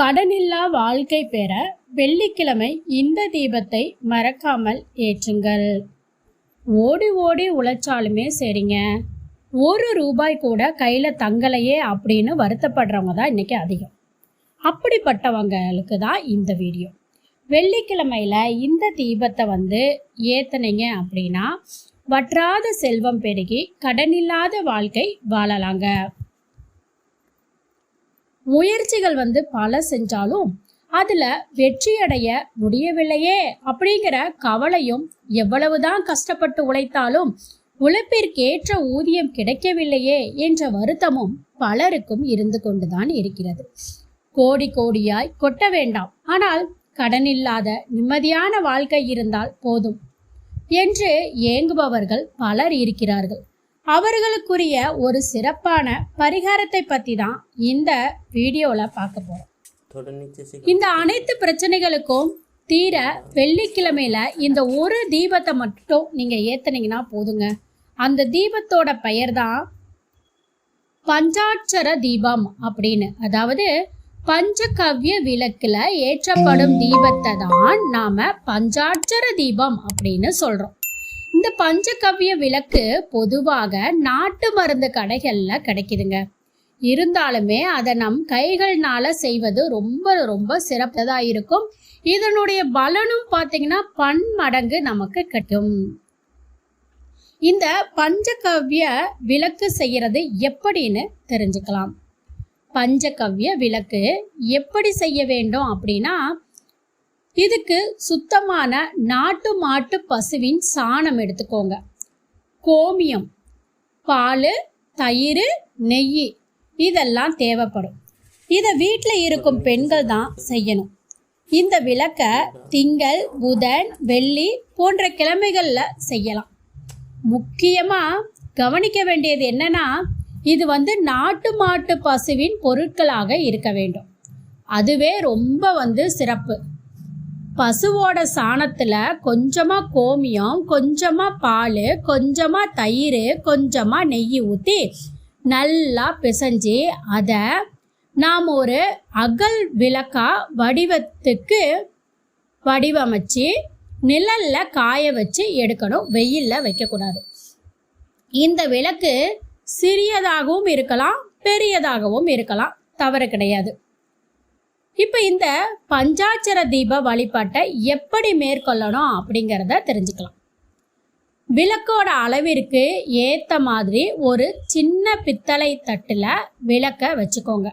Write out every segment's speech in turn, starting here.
கடனில்லா வாழ்க்கை பெற வெள்ளிக்கிழமை இந்த தீபத்தை மறக்காமல் ஏற்றுங்கள். ஓடி ஓடி உழைச்சாலுமே சரிங்க. ஒரு ரூபாய் கூட கையில் தங்கலையே அப்படின்னு வருத்தப்படுறவங்க தான் இன்னைக்கு அதிகம். அப்படிப்பட்டவங்களுக்கு தான் இந்த வீடியோ. வெள்ளிக்கிழமையில இந்த தீபத்தை வந்து ஏற்றுனீங்க அப்படின்னா வற்றாத செல்வம் பெருகி கடனில்லாத வாழ்க்கை வாழலாங்க. முயற்சிகள் வந்து பல செஞ்சாலும் அதுல வெற்றியடைய முடியவில்லையே அப்படிங்கிற கவலையும் எவ்வளவுதான் கஷ்டப்பட்டு உழைத்தாலும் உழைப்பிற்கேற்ற ஊதியம் கிடைக்கவில்லையே என்ற வருத்தமும் பலருக்கும் இருந்து கொண்டுதான் இருக்கிறது. கோடி கோடியாய் கொட்ட வேண்டாம். ஆனால் கடன் இல்லாத நிம்மதியான வாழ்க்கை இருந்தால் போதும் என்று ஏங்குபவர்கள் பலர் இருக்கிறார்கள். அவர்களுக்குரிய ஒரு சிறப்பான பரிகாரத்தை பற்றி தான் இந்த வீடியோவில் பார்க்க போகிறோம் இந்த அனைத்து பிரச்சனைகளுக்கும் தீர வெள்ளிக்கிழமையில இந்த ஒரு தீபத்தை மட்டும் நீங்கள் ஏற்றுனீங்கன்னா போதுங்க. அந்த தீபத்தோட பெயர் தான் பஞ்சாட்சர தீபம் அப்படின்னு. அதாவது பஞ்சகவ்ய விளக்கில் ஏற்றப்படும் தீபத்தை தான் நாம் பஞ்சாட்சர தீபம் அப்படின்னு சொல்கிறோம் இந்த பஞ்சகவ்ய விளக்கு பொதுவாக நாட்டு மருந்து கடைகள்ல கிடைக்குதுங்க. இருந்தாலுமே அதை நம் கைகள்னால செய்வது ரொம்ப ரொம்ப சிறப்பதா இருக்கும். இதனுடைய பலனும் பார்த்தீங்கன்னா பன்மடங்கு நமக்கு கட்டும். இந்த பஞ்சகவ்ய விளக்கு செய்யறது எப்படின்னு தெரிஞ்சுக்கலாம். பஞ்சகவ்ய விளக்கு எப்படி செய்ய வேண்டும் அப்படின்னா இதுக்கு சுத்தமான நாட்டு மாட்டு பசுவின் சாணம் எடுத்துக்கோங்க. கோமியம் பால் தயிர் நெய் இதெல்லாம் தேவைப்படும். இதை வீட்டில் இருக்கும் பெண்கள் தான் செய்யணும். இந்த விளக்கை திங்கள் புதன் வெள்ளி போன்ற கிழமைகளில் செய்யலாம். முக்கியமாக கவனிக்க வேண்டியது என்னன்னா இது வந்து நாட்டு மாட்டு பசுவின் பொருட்களாக இருக்க வேண்டும். அதுவே ரொம்ப வந்து சிறப்பு. பசுவோட சாணத்தில் கொஞ்சமாக கோமியம் கொஞ்சமாக பால் கொஞ்சமாக தயிர் கொஞ்சமாக நெய் ஊற்றி நல்லா பிசைஞ்சு அதை நாம் ஒரு அகல் விளக்கா வடிவத்துக்கு வடிவமைச்சு நிழல்ல காய வச்சு எடுக்கணும். வெயிலில் வைக்கக்கூடாது. இந்த விளக்கு சிறியதாகவும் இருக்கலாம் பெரியதாகவும் இருக்கலாம். தவறு கிடையாது. இப்போ இந்த பஞ்சாட்சர தீப வழிபாட்டை எப்படி மேற்கொள்ளணும் அப்படிங்கிறத தெரிஞ்சுக்கலாம். விளக்கோட அளவிற்கு ஏற்ற மாதிரி ஒரு சின்ன பித்தளை தட்டில் விளக்க வச்சுக்கோங்க.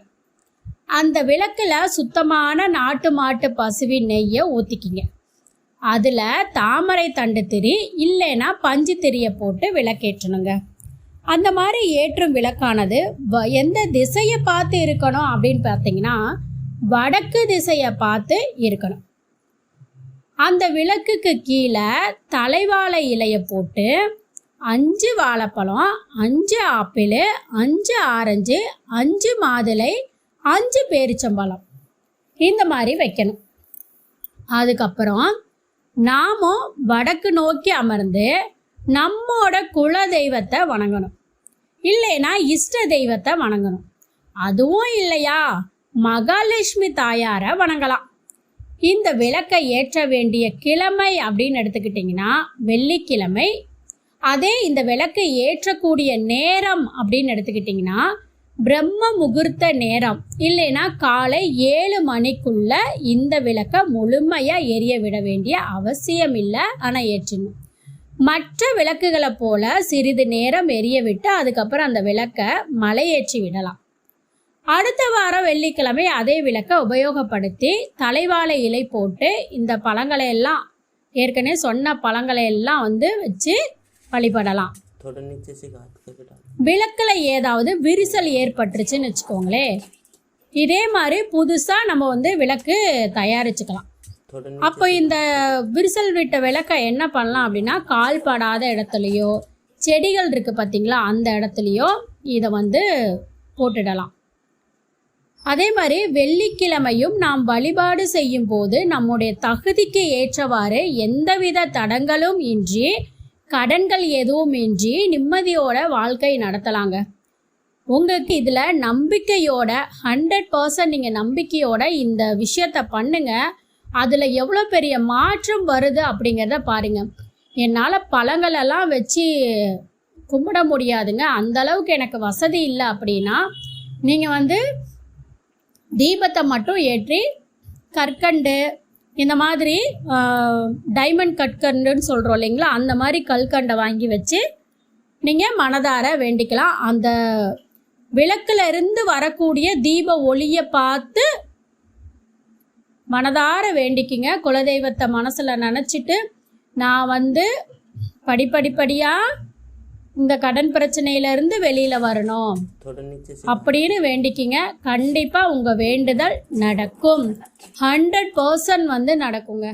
அந்த விளக்கில் சுத்தமான நாட்டு மாட்டு பசுவின் நெய்யை ஊற்றிக்கிங்க அதில் தாமரை தண்டு திரி இல்லைன்னா பஞ்சு திரியை போட்டு விளக்கேற்றணுங்க. அந்த மாதிரி ஏற்றும் விளக்கானது வ- எந்த திசையை பார்த்து இருக்கணும் அப்படின்னு பார்த்தீங்கன்னா வடக்கு திசையை பார்த்து இருக்கணும். அந்த விளக்குக்கு கீழே தலைவாழை இலையை போட்டு அஞ்சு வாழைப்பழம் அஞ்சு ஆப்பிள் அஞ்சு ஆரஞ்சு அஞ்சு மாதுளை அஞ்சு பேரிச்சம்பழம். இந்த மாதிரி வைக்கணும். அதுக்கப்புறம் நாமும் வடக்கு நோக்கி அமர்ந்து நம்மோட குல தெய்வத்தை வணங்கணும். இல்லைன்னா இஷ்ட தெய்வத்தை வணங்கணும். அதுவும் இல்லையா? மகாலட்சுமி தாயாரை வணங்கலாம். இந்த விளக்கை ஏற்ற வேண்டிய கிழமை அப்படின்னு எடுத்துக்கிட்டிங்கன்னா வெள்ளிக்கிழமை. அதே இந்த விளக்கை ஏற்றக்கூடிய நேரம் அப்படின்னு எடுத்துக்கிட்டிங்கன்னா பிரம்ம முகூர்த்த நேரம். இல்லைன்னா காலை ஏழு மணிக்குள்ள இந்த விளக்கை முழுமையாக எரிய விட வேண்டிய அவசியம் இல்லை ஆனால் ஏற்றணும். மற்ற விளக்குகளை போல சிறிது நேரம் எரிய விட்டு அதுக்கப்புறம் அந்த விளக்கை மலையேற்றி விடலாம். அடுத்த வாரம் வெள்ளிக்கிழமை அதே விளக்கை உபயோகப்படுத்தி தலைவாழை இலை போட்டு இந்த பழங்களை எல்லாம் ஏற்கனவே சொன்ன பழங்களை எல்லாம் வந்து வச்சு வழிபடலாம். விளக்கில் ஏதாவது விரிசல் ஏற்பட்டுருச்சுன்னு வச்சுக்கோங்களேன் இதே மாதிரி புதுசாக நம்ம வந்து விளக்கு தயாரிச்சுக்கலாம். அப்போ இந்த விரிசல் விட்ட விளக்கை என்ன பண்ணலாம் அப்படின்னா கால் படாத இடத்துலையோ செடிகள் இருக்குது பார்த்தீங்களா அந்த இடத்துலையோ இதை வந்து போட்டுடலாம். அதே மாதிரி வெள்ளிக்கிழமையும் நாம் வழிபாடு செய்யும் போது நம்முடைய தகுதிக்கு ஏற்றவாறு எந்தவித தடங்களும் இன்றி கடன்கள் எதுவும் இன்றி நிம்மதியோட வாழ்க்கை நடத்தலாங்க. உங்களுக்கு இதில் நம்பிக்கையோட ஹண்ட்ரட் பர்சன்ட் நீங்கள் நம்பிக்கையோட இந்த விஷயத்த பண்ணுங்க. அதில் எவ்வளோ பெரிய மாற்றம் வருது அப்படிங்கிறத பாருங்க. என்னால் பழங்களெல்லாம் வச்சு கும்பிட முடியாதுங்க. அந்த அளவுக்கு எனக்கு வசதி இல்லை அப்படின்னா நீங்கள் வந்து தீபத்தை மட்டும் ஏற்றி கற்கண்டு இந்த மாதிரி டைமண்ட் கற்கண்டுன்னு சொல்கிறோம் இல்லைங்களா? அந்த மாதிரி கல்கண்டை வாங்கி வச்சு நீங்கள் மனதார வேண்டிக்கலாம். அந்த விளக்குல இருந்து வரக்கூடிய தீப ஒளியை பார்த்து மனதார வேண்டிக்கிங்க. குலதெய்வத்தை மனசில் நினச்சிட்டு நான் வந்து படிப்படிப்படியாக இந்த கடன் பிரச்சனையிலேருந்து வெளியில் வரணும். அப்படின்னு வேண்டிக்கிங்க. கண்டிப்பாக உங்கள் வேண்டுதல் நடக்கும். ஹண்ட்ரட் பர்சன்ட் வந்து நடக்குங்க.